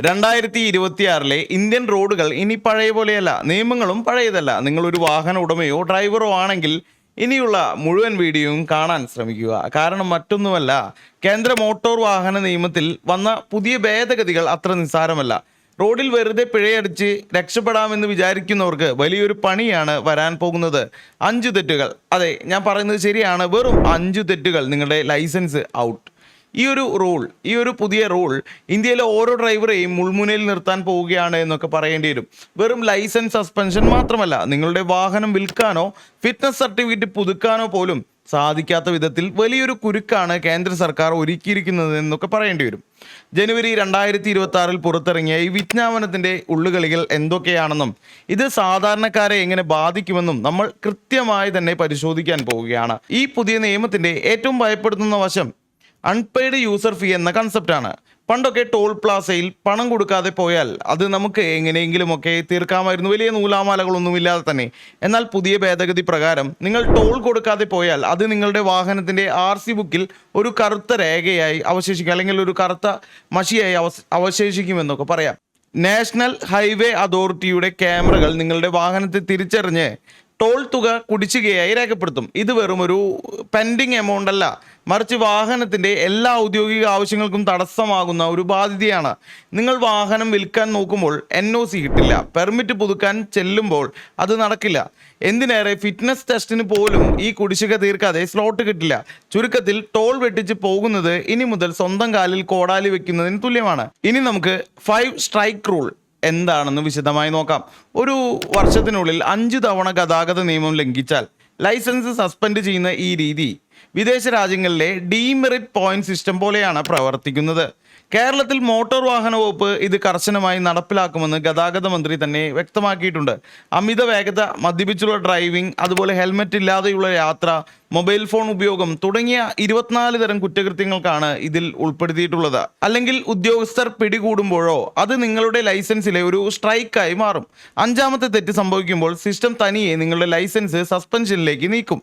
രണ്ടായിരത്തി ഇരുപത്തിയാറിലെ ഇന്ത്യൻ റോഡുകൾ ഇനി പഴയ പോലെയല്ല. നിയമങ്ങളും പഴയതല്ല. നിങ്ങൾ ഒരു വാഹന ഉടമയോ ഡ്രൈവറോ ആണെങ്കിൽ ഇനിയുള്ള മുഴുവൻ വീഡിയോയും കാണാൻ ശ്രമിക്കുക. കാരണം മറ്റൊന്നുമല്ല കേന്ദ്ര മോട്ടോർ വാഹന നിയമത്തിൽ വന്ന പുതിയ ഭേദഗതികൾ അത്ര നിസ്സാരമല്ല. റോഡിൽ വെറുതെ പിഴയടിച്ച് രക്ഷപ്പെടാമെന്ന് വിചാരിക്കുന്നവർക്ക് വലിയൊരു പണിയാണ് വരാൻ പോകുന്നത്. അഞ്ചു തെറ്റുകൾ. അതെ ഞാൻ പറയുന്നത് ശരിയാണ്. വെറും അഞ്ചു തെറ്റുകൾ. നിങ്ങളുടെ ലൈസൻസ് ഔട്ട്. ഈ ഒരു റൂൾ ഈ ഒരു പുതിയ റൂൾ ഇന്ത്യയിലെ ഓരോ ഡ്രൈവറെയും മുൾമുനയിൽ നിർത്താൻ പോവുകയാണ് എന്നൊക്കെ പറയേണ്ടി വരും. വെറും ലൈസൻസ് സസ്പെൻഷൻ മാത്രമല്ല നിങ്ങളുടെ വാഹനം വിൽക്കാനോ ഫിറ്റ്നസ് സർട്ടിഫിക്കറ്റ് പുതുക്കാനോ പോലും സാധിക്കാത്ത വിധത്തിൽ വലിയൊരു കുരുക്കാണ് കേന്ദ്ര സർക്കാർ ഒരുക്കിയിരിക്കുന്നത് എന്നൊക്കെ പറയേണ്ടി വരും. ജനുവരി രണ്ടായിരത്തി ഇരുപത്തി ആറിൽ പുറത്തിറങ്ങിയ ഈ വിജ്ഞാപനത്തിന്റെ ഉള്ളുകളികൾ എന്തൊക്കെയാണെന്നും ഇത് സാധാരണക്കാരെ എങ്ങനെ ബാധിക്കുമെന്നും നമ്മൾ കൃത്യമായി തന്നെ പരിശോധിക്കാൻ പോവുകയാണ്. ഈ പുതിയ നിയമത്തിന്റെ ഏറ്റവും ഭയപ്പെടുത്തുന്ന വശം അൺപെയ്ഡ് യൂസർ ഫീ എന്ന കൺസെപ്റ്റാണ് പണ്ടൊക്കെ ടോൾ പ്ലാസയിൽ പണം കൊടുക്കാതെ പോയാൽ അത് നമുക്ക് എങ്ങനെയെങ്കിലുമൊക്കെ തീർക്കാമായിരുന്നു. വലിയ നൂലാമാലകളൊന്നുമില്ലാതെ തന്നെ. എന്നാൽ പുതിയ ഭേദഗതി പ്രകാരം നിങ്ങൾ ടോൾ കൊടുക്കാതെ പോയാൽ അത് നിങ്ങളുടെ വാഹനത്തിന്റെ ആർ സി ബുക്കിൽ ഒരു കറുത്ത രേഖയായി അവശേഷിക്കും. അല്ലെങ്കിൽ ഒരു കറുത്ത മഷിയായി അവശേഷിക്കുമെന്നൊക്കെ പറയാം. നാഷണൽ ഹൈവേ അതോറിറ്റിയുടെ ക്യാമറകൾ നിങ്ങളുടെ വാഹനത്തെ തിരിച്ചറിഞ്ഞ് ടോൾ തുക കുടിശ്ശികയായി രേഖപ്പെടുത്തും. ഇത് വെറും ഒരു പെൻഡിങ് എമൗണ്ട് അല്ല. മറിച്ച് വാഹനത്തിന്റെ എല്ലാ ഔദ്യോഗിക ആവശ്യങ്ങൾക്കും തടസ്സമാകുന്ന ഒരു ബാധ്യതയാണ്. നിങ്ങൾ വാഹനം വിൽക്കാൻ നോക്കുമ്പോൾ എൻ ഒ സി കിട്ടില്ല. പെർമിറ്റ് പുതുക്കാൻ ചെല്ലുമ്പോൾ അത് നടക്കില്ല. എന്തിനേറെ ഫിറ്റ്നസ് ടെസ്റ്റിന് പോലും ഈ കുടിശ്ശിക തീർക്കാതെ സ്ലോട്ട് കിട്ടില്ല. ചുരുക്കത്തിൽ ടോൾ വെട്ടിച്ച് പോകുന്നത് ഇനി മുതൽ സ്വന്തം കാലിൽ കോടാലി വെക്കുന്നതിന് തുല്യമാണ്. ഇനി നമുക്ക് ഫൈവ് സ്ട്രൈക്ക് റൂൾ എന്താണെന്ന് വിശദമായി നോക്കാം. ഒരു വർഷത്തിനുള്ളിൽ അഞ്ച് തവണ ഗതാഗത നിയമം ലംഘിച്ചാൽ ലൈസൻസ് സസ്പെൻഡ് ചെയ്യുന്ന ഈ രീതി വിദേശ രാജ്യങ്ങളിലെ ഡീമെറിറ്റ് പോയിന്റ് സിസ്റ്റം പോലെയാണ് പ്രവർത്തിക്കുന്നത്. കേരളത്തിൽ മോട്ടോർ വാഹന വകുപ്പ് ഇത് കർശനമായി നടപ്പിലാക്കുമെന്ന് ഗതാഗത മന്ത്രി തന്നെ വ്യക്തമാക്കിയിട്ടുണ്ട്. അമിത വേഗത മദ്യപിച്ചുള്ള ഡ്രൈവിംഗ് അതുപോലെ ഹെൽമറ്റ് ഇല്ലാതെയുള്ള യാത്ര മൊബൈൽ ഫോൺ ഉപയോഗം തുടങ്ങിയ ഇരുപത്തിനാല് തരം കുറ്റകൃത്യങ്ങൾക്കാണ് ഇതിൽ ഉൾപ്പെടുത്തിയിട്ടുള്ളത്. അല്ലെങ്കിൽ ഉദ്യോഗസ്ഥർ പിടികൂടുമ്പോഴോ അത് നിങ്ങളുടെ ലൈസൻസിലെ ഒരു സ്ട്രൈക്കായി മാറും. അഞ്ചാമത്തെ തെറ്റ് സംഭവിക്കുമ്പോൾ സിസ്റ്റം തനിയെ നിങ്ങളുടെ ലൈസൻസ് സസ്പെൻഷനിലേക്ക് നീക്കും.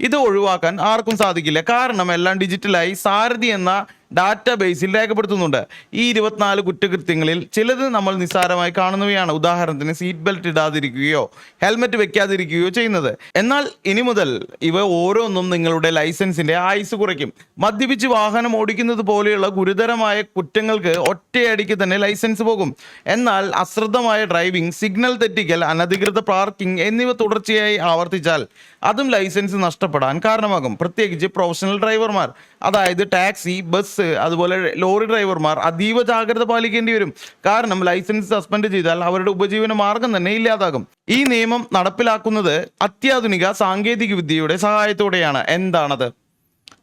ഇത് ഒഴിവാക്കാൻ ആർക്കും സാധിക്കില്ല. കാരണം എല്ലാം ഡിജിറ്റലായി സാരഥി എന്ന ഡാറ്റാ ബേസിൽ രേഖപ്പെടുത്തുന്നുണ്ട്. ഈ ഇരുപത്തിനാല് കുറ്റകൃത്യങ്ങളിൽ ചിലത് നമ്മൾ നിസ്സാരമായി കാണുന്നവയാണ്. ഉദാഹരണത്തിന് സീറ്റ് ബെൽറ്റ് ഇടാതിരിക്കുകയോ ഹെൽമെറ്റ് വെക്കാതിരിക്കുകയോ ചെയ്യുന്നത്. എന്നാൽ ഇനി മുതൽ ഇവ ഓരോന്നും നിങ്ങളുടെ ലൈസൻസിന്റെ ആയുസ് കുറയ്ക്കും. മദ്യപിച്ച് വാഹനം ഓടിക്കുന്നത് പോലെയുള്ള ഗുരുതരമായ കുറ്റങ്ങൾക്ക് ഒറ്റയടിക്ക് തന്നെ ലൈസൻസ് പോകും. എന്നാൽ അശ്രദ്ധമായ ഡ്രൈവിംഗ് സിഗ്നൽ തെറ്റിക്കൽ അനധികൃത പാർക്കിംഗ് എന്നിവ തുടർച്ചയായി ആവർത്തിച്ചാൽ അതും ലൈസൻസ് നഷ്ടപ്പെടാൻ കാരണമാകും. പ്രത്യേകിച്ച് പ്രൊഫഷണൽ ഡ്രൈവർമാർ അതായത് ടാക്സി ബസ് അതുപോലെ ലോറി ഡ്രൈവർമാർ അതീവ ജാഗ്രത പാലിക്കേണ്ടി വരും. കാരണം ലൈസൻസ് സസ്പെൻഡ് ചെയ്താൽ അവരുടെ ഉപജീവന മാർഗം തന്നെ ഇല്ലാതാകും. ഈ നിയമം നടപ്പിലാക്കുന്നത് അത്യാധുനിക സാങ്കേതിക വിദ്യയുടെ സഹായത്തോടെയാണ്. എന്താണത്?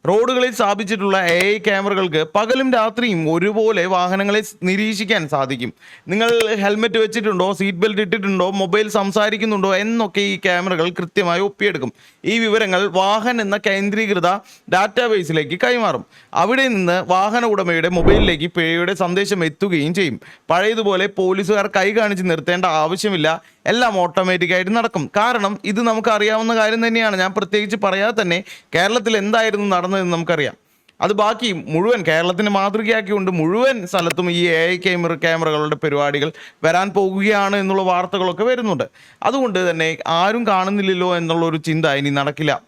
റോഡുകളിൽ സ്ഥാപിച്ചിട്ടുള്ള എ ഐ ക്യാമറകൾക്ക് പകലും രാത്രിയും ഒരുപോലെ വാഹനങ്ങളെ നിരീക്ഷിക്കാൻ സാധിക്കും. നിങ്ങൾ ഹെൽമെറ്റ് വെച്ചിട്ടുണ്ടോ സീറ്റ് ബെൽറ്റ് ഇട്ടിട്ടുണ്ടോ മൊബൈൽ സംസാരിക്കുന്നുണ്ടോ എന്നൊക്കെ ഈ ക്യാമറകൾ കൃത്യമായി ഒപ്പിയെടുക്കും. ഈ വിവരങ്ങൾ വാഹൻ എന്ന കേന്ദ്രീകൃത ഡാറ്റാബേസിലേക്ക് കൈമാറും. അവിടെ നിന്ന് വാഹന ഉടമയുടെ മൊബൈലിലേക്ക് പിഴയുടെ സന്ദേശം എത്തുകയും ചെയ്യും. പഴയതുപോലെ പോലീസുകാർ കൈ കാണിച്ച് നിർത്തേണ്ട ആവശ്യമില്ല. എല്ലാം ഓട്ടോമാറ്റിക്കായിട്ട് നടക്കും. കാരണം ഇത് നമുക്ക് അറിയാവുന്ന കാര്യം തന്നെയാണ്. ഞാൻ പ്രത്യേകിച്ച് പറയാതെ തന്നെ കേരളത്തിൽ എന്തായിരുന്നു നടന്നതെന്ന് നമുക്കറിയാം. അത് ബാക്കി മുഴുവൻ കേരളത്തിന് മാതൃകയാക്കിക്കൊണ്ട് മുഴുവൻ സ്ഥലത്തും ഈ എ ഐ ക്യാമറ ക്യാമറകളുടെ പരിപാടികൾ വരാൻ പോകുകയാണ് എന്നുള്ള വാർത്തകളൊക്കെ വരുന്നുണ്ട്. അതുകൊണ്ട് തന്നെ ആരും കാണുന്നില്ലല്ലോ എന്നുള്ള ഒരു ചിന്ത ഇനി നടക്കില്ല.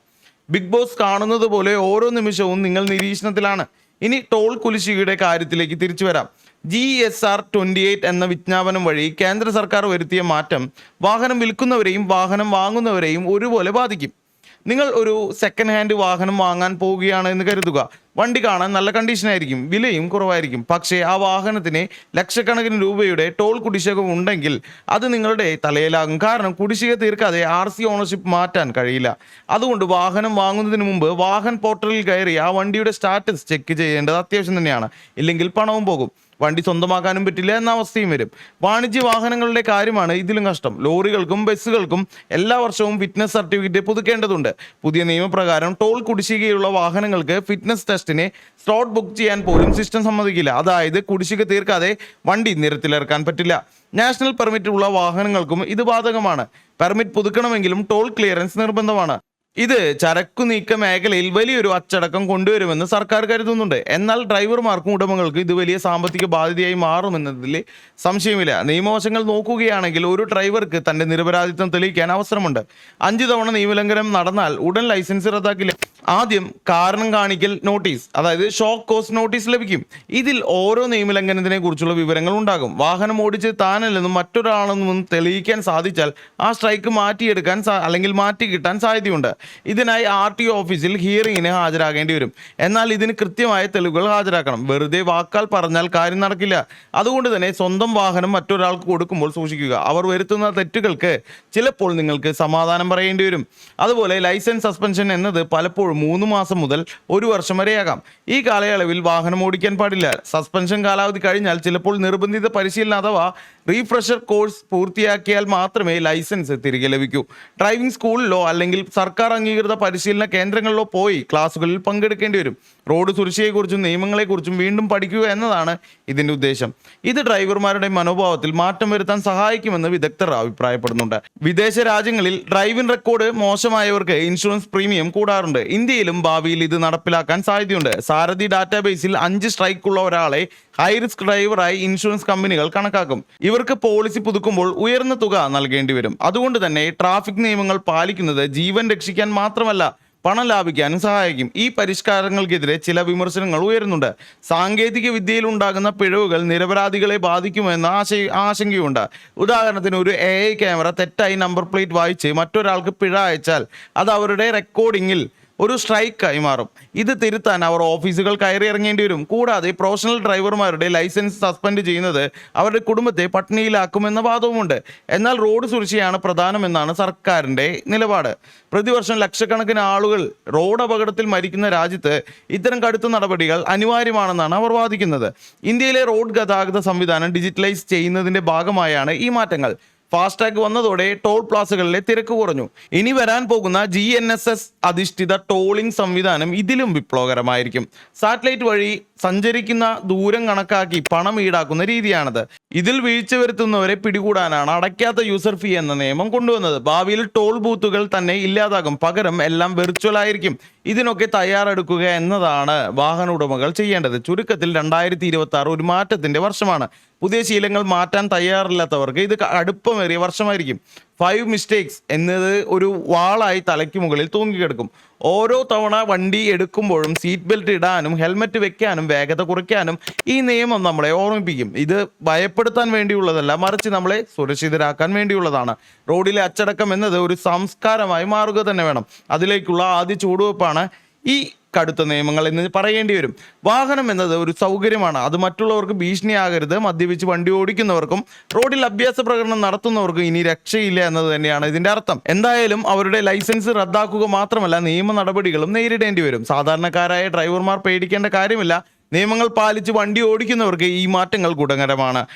ബിഗ് ബോസ് കാണുന്നത് പോലെ ഓരോ നിമിഷവും നിങ്ങൾ നിരീക്ഷണത്തിലാണ്. ഇനി ടോൾ കുലിശികയുടെ കാര്യത്തിലേക്ക് തിരിച്ചു വരാം. G S R twenty eight എന്ന വിജ്ഞാപനം വഴി കേന്ദ്ര സർക്കാർ വരുത്തിയ മാറ്റം വാഹനം വിൽക്കുന്നവരെയും വാഹനം വാങ്ങുന്നവരെയും ഒരുപോലെ ബാധിക്കും. നിങ്ങൾ ഒരു സെക്കൻഡ് ഹാൻഡ് വാഹനം വാങ്ങാൻ പോവുകയാണ് എന്ന് കരുതുക. വണ്ടി കാണാൻ നല്ല കണ്ടീഷനായിരിക്കും വിലയും കുറവായിരിക്കും. പക്ഷേ ആ വാഹനത്തിന് ലക്ഷക്കണക്കിന് രൂപയുടെ ടോൾ കുടിശ്ശിക ഉണ്ടെങ്കിൽ അത് നിങ്ങളുടെ തലയിലാകും. കാരണം കുടിശ്ശിക തീർക്കാതെ ആർ സി ഓണർഷിപ്പ് മാറ്റാൻ കഴിയില്ല. അതുകൊണ്ട് വാഹനം വാങ്ങുന്നതിന് മുമ്പ് വാഹൻ പോർട്ടലിൽ കയറി ആ വണ്ടിയുടെ സ്റ്റാറ്റസ് ചെക്ക് ചെയ്യേണ്ടത് അത്യാവശ്യം തന്നെയാണ്. ഇല്ലെങ്കിൽ പണവും പോകും. വണ്ടി സ്വന്തമാക്കാനും പറ്റില്ല എന്ന അവസ്ഥയും വരും. വാണിജ്യ വാഹനങ്ങളുടെ കാര്യമാണ് ഇതിലും കഷ്ടം. ലോറികൾക്കും ബസ്സുകൾക്കും എല്ലാ വർഷവും ഫിറ്റ്നസ് സർട്ടിഫിക്കറ്റ് പുതുക്കേണ്ടതുണ്ട്. പുതിയ നിയമപ്രകാരം ടോൾ കുടിശ്ശികയുള്ള വാഹനങ്ങൾക്ക് ഫിറ്റ്നസ് ടെസ്റ്റിനെ സ്ലോട്ട് ബുക്ക് ചെയ്യാൻ പോലും സിസ്റ്റം സമ്മതിക്കില്ല. അതായത് കുടിശ്ശിക തീർക്കാതെ വണ്ടി നിരത്തിലിറക്കാൻ പറ്റില്ല. നാഷണൽ പെർമിറ്റ് ഉള്ള വാഹനങ്ങൾക്കും ഇത് ബാധകമാണ്. പെർമിറ്റ് പുതുക്കണമെങ്കിലും ടോൾ ക്ലിയറൻസ് നിർബന്ധമാണ്. ഇത് ചരക്കു നീക്ക മേഖലയിൽ വലിയൊരു അച്ചടക്കം കൊണ്ടുവരുമെന്ന് സർക്കാർ കരുതുന്നുണ്ട്. എന്നാൽ ഡ്രൈവർമാർക്കും ഉടമകൾക്കും ഇത് വലിയ സാമ്പത്തിക ബാധ്യതയായി മാറുമെന്നതിൽ സംശയമില്ല. നിയമവശങ്ങൾ നോക്കുകയാണെങ്കിൽ ഒരു ഡ്രൈവർക്ക് തന്റെ നിരപരാധിത്വം തെളിയിക്കാൻ അവസരമുണ്ട്. അഞ്ചു തവണ നിയമലംഘനം നടന്നാൽ ഉടൻ ലൈസൻസ് റദ്ദാക്കില്ല. ആദ്യം കാരണം കാണിക്കൽ നോട്ടീസ് അതായത് ഷോക്ക് കോസ് നോട്ടീസ് ലഭിക്കും. ഇതിൽ ഓരോ നിയമലംഘനത്തിനെ കുറിച്ചുള്ള വിവരങ്ങൾ ഉണ്ടാകും. വാഹനം ഓടിച്ച് താനല്ലെന്നും മറ്റൊരാളെന്നും തെളിയിക്കാൻ സാധിച്ചാൽ ആ സ്ട്രൈക്ക് മാറ്റിയെടുക്കാൻ അല്ലെങ്കിൽ മാറ്റി കിട്ടാൻ സാധ്യതയുണ്ട്. ഇതിനായി ആർ ടി ഓഫീസിൽ ഹിയറിങ്ങിന് ഹാജരാകേണ്ടി വരും. എന്നാൽ ഇതിന് കൃത്യമായ തെളിവുകൾ ഹാജരാക്കണം. വെറുതെ വാക്കാൽ പറഞ്ഞാൽ കാര്യം നടക്കില്ല. അതുകൊണ്ട് തന്നെ സ്വന്തം വാഹനം മറ്റൊരാൾക്ക് കൊടുക്കുമ്പോൾ സൂക്ഷിക്കുക. അവർ വരുത്തുന്ന തെറ്റുകൾക്ക് ചിലപ്പോൾ നിങ്ങൾക്ക് സമാധാനം പറയേണ്ടി വരും. അതുപോലെ ലൈസൻസ് സസ്പെൻഷൻ എന്നത് പലപ്പോഴും മൂന്ന് മാസം മുതൽ ഒരു വർഷം വരെയാകാം. ഈ കാലയളവിൽ വാഹനം ഓടിക്കാൻ പാടില്ല. സസ്പെൻഷൻ കാലാവധി കഴിഞ്ഞാൽ ചിലപ്പോൾ നിർബന്ധിത പരിശീലനം അഥവാ റീഫ്രഷർ കോഴ്സ് പൂർത്തിയാക്കിയാൽ മാത്രമേ ലൈസൻസ് തിരികെ ലഭിക്കൂ. ഡ്രൈവിംഗ് സ്കൂളിലോ അല്ലെങ്കിൽ സർക്കാർ അംഗീകൃത പരിശീലന കേന്ദ്രങ്ങളിലോ പോയി ക്ലാസ്സുകളിൽ പങ്കെടുക്കേണ്ടി വരും. റോഡ് സുരക്ഷയെക്കുറിച്ചും നിയമങ്ങളെക്കുറിച്ചും വീണ്ടും പഠിക്കുക എന്നതാണ് ഇതിന്റെ ഉദ്ദേശം. ഇത് ഡ്രൈവർമാരുടെ മനോഭാവത്തിൽ മാറ്റം വരുത്താൻ സഹായിക്കുമെന്ന് വിദഗ്ധർ അഭിപ്രായപ്പെടുന്നുണ്ട്. വിദേശ രാജ്യങ്ങളിൽ ഡ്രൈവിംഗ് റെക്കോർഡ് മോശമായവർക്ക് ഇൻഷുറൻസ് പ്രീമിയം കൂടാറുണ്ട്. ഇന്ത്യയിലും ഭാവിയിൽ ഇത് നടപ്പിലാക്കാൻ സാധ്യതയുണ്ട്. സാരഥി ഡാറ്റാബേസിൽ അഞ്ച് സ്ട്രൈക്കുള്ള ഒരാളെ ഹൈ റിസ്ക് ഡ്രൈവറായി ഇൻഷുറൻസ് കമ്പനികൾ കണക്കാക്കും. ഇവർക്ക് പോളിസി പുതുക്കുമ്പോൾ ഉയർന്ന തുക നൽകേണ്ടി വരും. അതുകൊണ്ട് തന്നെ ട്രാഫിക് നിയമങ്ങൾ പാലിക്കുന്നത് ജീവൻ രക്ഷിക്കാൻ മാത്രമല്ല പണം ലാഭിക്കാനും സഹായിക്കും. ഈ പരിഷ്കാരങ്ങൾക്കെതിരെ ചില വിമർശനങ്ങൾ ഉയരുന്നുണ്ട്. സാങ്കേതിക വിദ്യയിൽ ഉണ്ടാകുന്ന പിഴവുകൾ നിരപരാധികളെ ബാധിക്കുമെന്ന ആശ ആശങ്കയുണ്ട്. ഉദാഹരണത്തിന് ഒരു എ ക്യാമറ തെറ്റായി നമ്പർ പ്ലേറ്റ് വായിച്ച് മറ്റൊരാൾക്ക് പിഴ അയച്ചാൽ അത് അവരുടെ റെക്കോർഡിങ്ങിൽ ഒരു സ്ട്രൈക്കായി മാറും. ഇത് തിരുത്താൻ അവർ ഓഫീസുകൾ കയറി ഇറങ്ങേണ്ടി വരും. കൂടാതെ പ്രൊഫഷണൽ ഡ്രൈവർമാരുടെ ലൈസൻസ് സസ്പെൻഡ് ചെയ്യുന്നത് അവരുടെ കുടുംബത്തെ പട്ടിണിയിലാക്കുമെന്ന വാദവുമുണ്ട്. എന്നാൽ റോഡ് സുരക്ഷയാണ് പ്രധാനമെന്നാണ് സർക്കാരിന്റെ നിലപാട്. പ്രതിവർഷം ലക്ഷക്കണക്കിന് ആളുകൾ റോഡ് അപകടത്തിൽ മരിക്കുന്ന രാജ്യത്ത് ഇത്തരം കടുത്ത നടപടികൾ അനിവാര്യമാണെന്നാണ് അവർ വാദിക്കുന്നത്. ഇന്ത്യയിലെ റോഡ് ഗതാഗത സംവിധാനം ഡിജിറ്റലൈസ് ചെയ്യുന്നതിന്റെ ഭാഗമായാണ് ഈ മാറ്റങ്ങൾ. ഫാസ്ടാഗ് വന്നതോടെ ടോൾ പ്ലാസകളിലെ തിരക്ക് കുറഞ്ഞു. ഇനി വരാൻ പോകുന്ന ജി എൻ എസ് എസ് അധിഷ്ഠിത ടോളിംഗ് സംവിധാനം ഇതിലും വിപ്ലവകരമായിരിക്കും. സാറ്റലൈറ്റ് വഴി സഞ്ചരിക്കുന്ന ദൂരം കണക്കാക്കി പണം ഈടാക്കുന്ന രീതിയാണത്. ഇതിൽ വീഴ്ച വരുത്തുന്നവരെ പിടികൂടാനാണ് അടയ്ക്കാത്ത യൂസർ ഫീ എന്ന നിയമം കൊണ്ടുവന്നത്. ഭാവിയിൽ ടോൾ ബൂത്തുകൾ തന്നെ ഇല്ലാതാകും. പകരം എല്ലാം വെർച്വൽ ആയിരിക്കും. ഇതിനൊക്കെ തയ്യാറെടുക്കുക എന്നതാണ് വാഹന ഉടമകൾ ചെയ്യേണ്ടത്. ചുരുക്കത്തിൽ രണ്ടായിരത്തി ഇരുപത്തി ആറ് ഒരു മാറ്റത്തിന്റെ വർഷമാണ്. പുതിയ ശീലങ്ങൾ മാറ്റാൻ തയ്യാറില്ലാത്തവർക്ക് ഇത് അടുപ്പമേറിയ വർഷമായിരിക്കും. ഫൈവ് മിസ്റ്റേക്സ് എന്നത് ഒരു വാളായി തലയ്ക്ക് മുകളിൽ തൂങ്ങിക്കിടക്കും. ഓരോ തവണ വണ്ടി എടുക്കുമ്പോഴും സീറ്റ് ബെൽറ്റ് ഇടാനും ഹെൽമെറ്റ് വെക്കാനും വേഗത കുറയ്ക്കാനും ഈ നിയമം നമ്മളെ ഓർമ്മിപ്പിക്കും. ഇത് ഭയപ്പെടുത്താൻ വേണ്ടിയുള്ളതല്ല മറിച്ച് നമ്മളെ സുരക്ഷിതരാക്കാൻ വേണ്ടിയുള്ളതാണ്. റോഡിലെ അച്ചടക്കം എന്നത് ഒരു സംസ്കാരമായി മാറുക തന്നെ വേണം. അതിലേക്കുള്ള ആദ്യ ചുവടുവെപ്പാണ് ഈ കടുത്ത നിയമങ്ങൾ എന്ന് പറയേണ്ടി വരും. വാഹനം എന്നത് ഒരു സൗകര്യമാണ്. അത് മറ്റുള്ളവർക്ക് ഭീഷണിയാകരുത്. മദ്യപിച്ച് വണ്ടി ഓടിക്കുന്നവർക്കും റോഡിൽ അഭ്യാസ പ്രകടനം നടത്തുന്നവർക്കും ഇനി രക്ഷയില്ല എന്നത് തന്നെയാണ് ഇതിന്റെ അർത്ഥം. എന്തായാലും അവരുടെ ലൈസൻസ് റദ്ദാക്കുക മാത്രമല്ല നിയമ നടപടികളും നേരിടേണ്ടി വരും. സാധാരണക്കാരായ ഡ്രൈവർമാർ പേടിക്കേണ്ട കാര്യമില്ല. നിയമങ്ങൾ പാലിച്ച് വണ്ടി ഓടിക്കുന്നവർക്ക് ഈ മാറ്റങ്ങൾ ഗുണകരമാണ്.